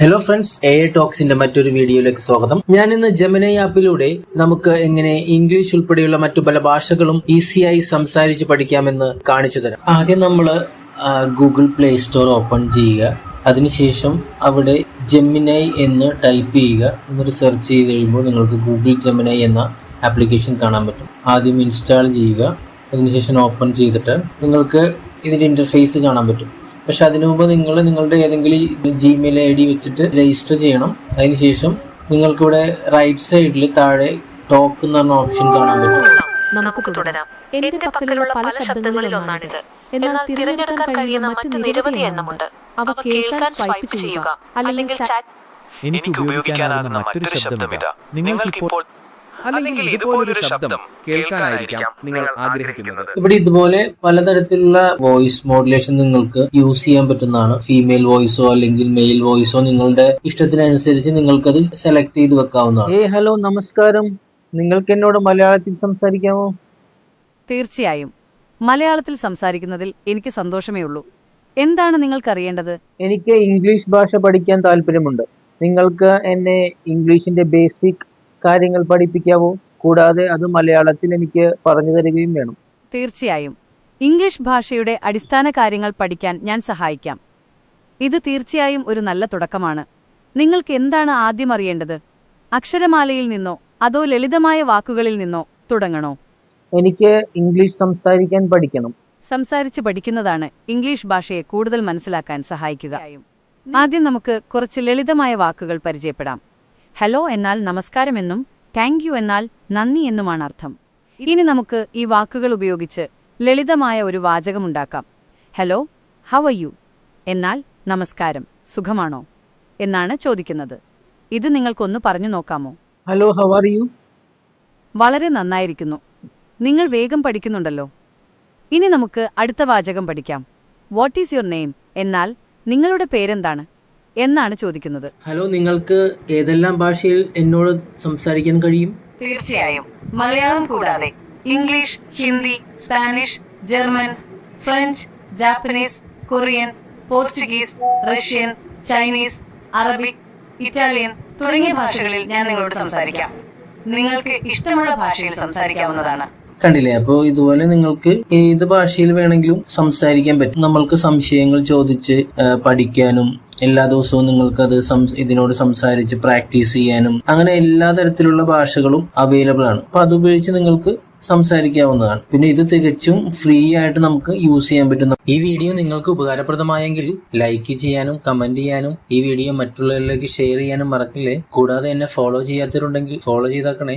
Hello friends A ടോക്സിന്റെ മറ്റൊരു വീഡിയോയിലേക്ക് സ്വാഗതം. ഞാൻ ഇന്ന് ജമന ആപ്പിലൂടെ നമുക്ക് എങ്ങനെ ഇംഗ്ലീഷ് ഉൾപ്പെടെയുള്ള മറ്റു പല ഭാഷകളും ഈസിയായി സംസാരിച്ച് പഠിക്കാമെന്ന് കാണിച്ചു തരാം. ആദ്യം നമ്മൾ ഗൂഗിൾ പ്ലേ സ്റ്റോർ ഓപ്പൺ ചെയ്യുക. അതിനുശേഷം അവിടെ ജെമിനൈ എന്ന് ടൈപ്പ് ചെയ്യുക. എന്നിട്ട് സെർച്ച് ചെയ്ത് കഴിയുമ്പോൾ നിങ്ങൾക്ക് ഗൂഗിൾ ജെമിനൈ എന്ന ആപ്ലിക്കേഷൻ കാണാൻ പറ്റും. ആദ്യം ഇൻസ്റ്റാൾ ചെയ്യുക. അതിനുശേഷം ഓപ്പൺ ചെയ്തിട്ട് നിങ്ങൾക്ക് ഇതിന്റെ ഇന്റർഫേസ് കാണാൻ പറ്റും. പക്ഷെ അതിനു മുമ്പ് നിങ്ങൾ നിങ്ങളുടെ ഏതെങ്കിലും ജിമെയിൽ ഐ ഡി വെച്ചിട്ട് രജിസ്റ്റർ ചെയ്യണം. അതിനുശേഷം നിങ്ങൾക്കിവിടെ റൈറ്റ് സൈഡിൽ താഴെ ടോക്ക് എന്ന് പറഞ്ഞ ഓപ്ഷൻ കാണാൻ പറ്റും. നമുക്ക് തുടരാം. എന്റെ പക്കലുള്ള പല ശബ്ദങ്ങളിൽ ഒന്നാണിത്. എന്നാൽ തിരഞ്ഞെടുക്കാൻ കഴിയുന്ന മറ്റ് നിരവധി എണ്ണമുണ്ട്. അവ കേൾക്കാൻ സ്വൈപ്പ് ചെയ്യുക. അല്ലെങ്കിൽ ചാറ്റ്. എനിക്ക് ഉപയോഗിക്കാനാകുന്ന മറ്റൊരു ശബ്ദം ഇതാ നിങ്ങൾക്കിപ്പോൾ അല്ലെങ്കിൽ ഇതുപോലൊരു ശബ്ദം കേൾക്കാനായിരിക്കാം നിങ്ങൾ ആഗ്രഹിക്കുന്നത്. ഇവിടെ ഇതുപോലെ പലതരത്തിലുള്ള വോയിസ് മോഡുലേഷൻ നിങ്ങൾക്ക് യൂസ് ചെയ്യാൻ പറ്റുന്നതാണ്. ഫീമെയിൽ വോയിസോ അല്ലെങ്കിൽ മെയിൽ വോയിസോ നിങ്ങളുടെ ഇഷ്ടത്തിനനുസരിച്ച് നിങ്ങൾക്ക് അത് സെലക്ട് ചെയ്ത് വെക്കാവുന്നതാണ്. ഏ ഹലോ നമസ്കാരം. നിങ്ങൾക്ക് എന്നോട് മലയാളത്തിൽ സംസാരിക്കാമോ? തീർച്ചയായും. മലയാളത്തിൽ സംസാരിക്കുന്നതിൽ എനിക്ക് സന്തോഷമേ ഉള്ളൂ. എന്താണ് നിങ്ങൾക്ക് അറിയേണ്ടത് എനിക്ക് ഇംഗ്ലീഷ് ഭാഷ പഠിക്കാൻ താല്പര്യമുണ്ട്. നിങ്ങൾക്ക് എന്നെ ഇംഗ്ലീഷിന്റെ ബേസിക് കാര്യങ്ങൾ പഠിപ്പിക്കാവോ. കൂടാതെ അത് മലയാളത്തിൽ എനിക്ക് പറഞ്ഞു തരികയും വേണം. തീർച്ചയായും. ഇംഗ്ലീഷ് ഭാഷയുടെ അടിസ്ഥാന കാര്യങ്ങൾ പഠിക്കാൻ ഞാൻ സഹായിക്കാം. ഇത് തീർച്ചയായും ഒരു നല്ല തുടക്കമാണ്. നിങ്ങൾക്ക് എന്താണ് ആദ്യം അറിയേണ്ടത്? അക്ഷരമാലയിൽ നിന്നോ അതോ ലളിതമായ വാക്കുകളിൽ നിന്നോ തുടങ്ങണോ? എനിക്ക് ഇംഗ്ലീഷ് സംസാരിക്കാൻ പഠിക്കണം. സംസാരിച്ച് പഠിക്കുന്നതാണ് ഇംഗ്ലീഷ് ഭാഷയെ കൂടുതൽ മനസ്സിലാക്കാൻ സഹായിക്കുക. ആദ്യം നമുക്ക് കുറച്ച് ലളിതമായ വാക്കുകൾ പരിചയപ്പെടാം. ഹലോ എന്നാൽ നമസ്കാരമെന്നും താങ്ക് യു എന്നാൽ നന്ദി എന്നുമാണ് അർത്ഥം. ഇനി നമുക്ക് ഈ വാക്കുകൾ ഉപയോഗിച്ച് ലളിതമായ ഒരു വാചകമുണ്ടാക്കാം. Hello how are you? എന്നാൽ നമസ്കാരം സുഖമാണോ? എന്നാണ് ചോദിക്കുന്നത്. ഇത് നിങ്ങൾക്കൊന്ന് പറഞ്ഞു നോക്കാമോ? Hello how are you? വളരെ നന്നായിരിക്കുന്നു. നിങ്ങൾ വേഗം പഠിക്കുന്നുണ്ടല്ലോ. ഇനി നമുക്ക് അടുത്ത വാചകം പഠിക്കാം. What is your name? എന്നാൽ നിങ്ങളുടെ പേരെന്താണ്? എന്നാണ് ചോദിക്കുന്നത്. ഹലോ നിങ്ങൾക്ക് ഏതെല്ലാം ഭാഷയിൽ എന്നോട് സംസാരിക്കാൻ കഴിയും? തീർച്ചയായും. മലയാളം കൂടാതെ English Hindi Spanish German French Japanese Korean Portuguese Russian Chinese Arabic Italian തുടങ്ങിയ ഭാഷകളിൽ ഞാൻ നിങ്ങളോട് സംസാരിക്കാം. നിങ്ങൾക്ക് ഇഷ്ടമുള്ള ഭാഷയിൽ സംസാരിക്കാവുന്നതാണ്. കണ്ടില്ലേ? അപ്പോൾ ഇതുപോലെ നിങ്ങൾക്ക് ഏത് ഭാഷയിൽ വേണമെങ്കിലും സംസാരിക്കാൻ പറ്റും. നമ്മൾക്ക് സംശയങ്ങൾ ചോദിച്ച് പഠിക്കാനും എല്ലാ ദിവസവും നിങ്ങൾക്ക് അത് ഇതിനോട് സംസാരിച്ച് പ്രാക്ടീസ് ചെയ്യാനും അങ്ങനെ എല്ലാ തരത്തിലുള്ള ഭാഷകളും അവൈലബിൾ ആണ്. അപ്പൊ അത് ഉപയോഗിച്ച് നിങ്ങൾക്ക് സംസാരിക്കാവുന്നതാണ്. പിന്നെ ഇത് തികച്ചും ഫ്രീ ആയിട്ട് നമുക്ക് യൂസ് ചെയ്യാൻ പറ്റുന്ന ഈ വീഡിയോ നിങ്ങൾക്ക് ഉപകാരപ്രദമായെങ്കിൽ ലൈക്ക് ചെയ്യാനും കമന്റ് ചെയ്യാനും ഈ വീഡിയോ മറ്റുള്ളവരിലേക്ക് ഷെയർ ചെയ്യാനും മറക്കില്ലേ? കൂടാതെ എന്നെ ഫോളോ ചെയ്യാത്തവരുണ്ടെങ്കിൽ ഫോളോ ചെയ്താക്കണേ.